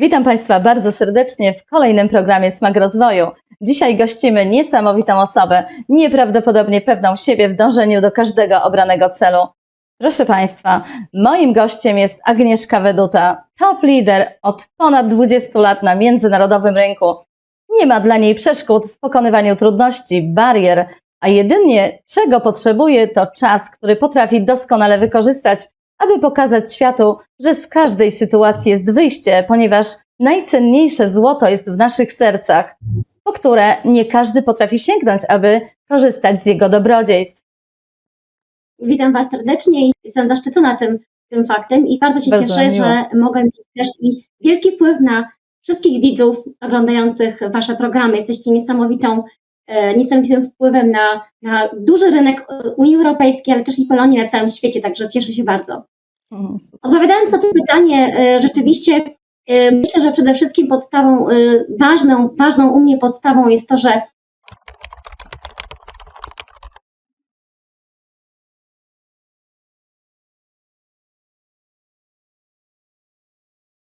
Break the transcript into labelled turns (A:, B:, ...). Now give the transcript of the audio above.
A: Witam Państwa bardzo serdecznie w kolejnym programie Smak Rozwoju. Dzisiaj gościmy niesamowitą osobę, nieprawdopodobnie pewną siebie w dążeniu do każdego obranego celu. Proszę Państwa, moim gościem jest Agnieszka Weduta, top lider od ponad 20 lat na międzynarodowym rynku. Nie ma dla niej przeszkód w pokonywaniu trudności, barier, a jedynie czego potrzebuje to czas, który potrafi doskonale wykorzystać, aby pokazać światu, że z każdej sytuacji jest wyjście, ponieważ najcenniejsze złoto jest w naszych sercach, po które nie każdy potrafi sięgnąć, aby korzystać z jego dobrodziejstw.
B: Witam Was serdecznie i jestem zaszczycona tym, tym faktem i bardzo się
A: Bardzo
B: cieszę,
A: miło.
B: że mogę mieć też i wielki wpływ na wszystkich widzów oglądających Wasze programy. Jesteście niesamowitą, e, niesamowitym wpływem na, na duży rynek Unii Europejskiej, ale też i Polonii na całym świecie, także cieszę się bardzo. Odpowiadając na to pytanie, e, rzeczywiście e, myślę, że przede wszystkim podstawą, e, ważną, ważną u mnie podstawą jest to, że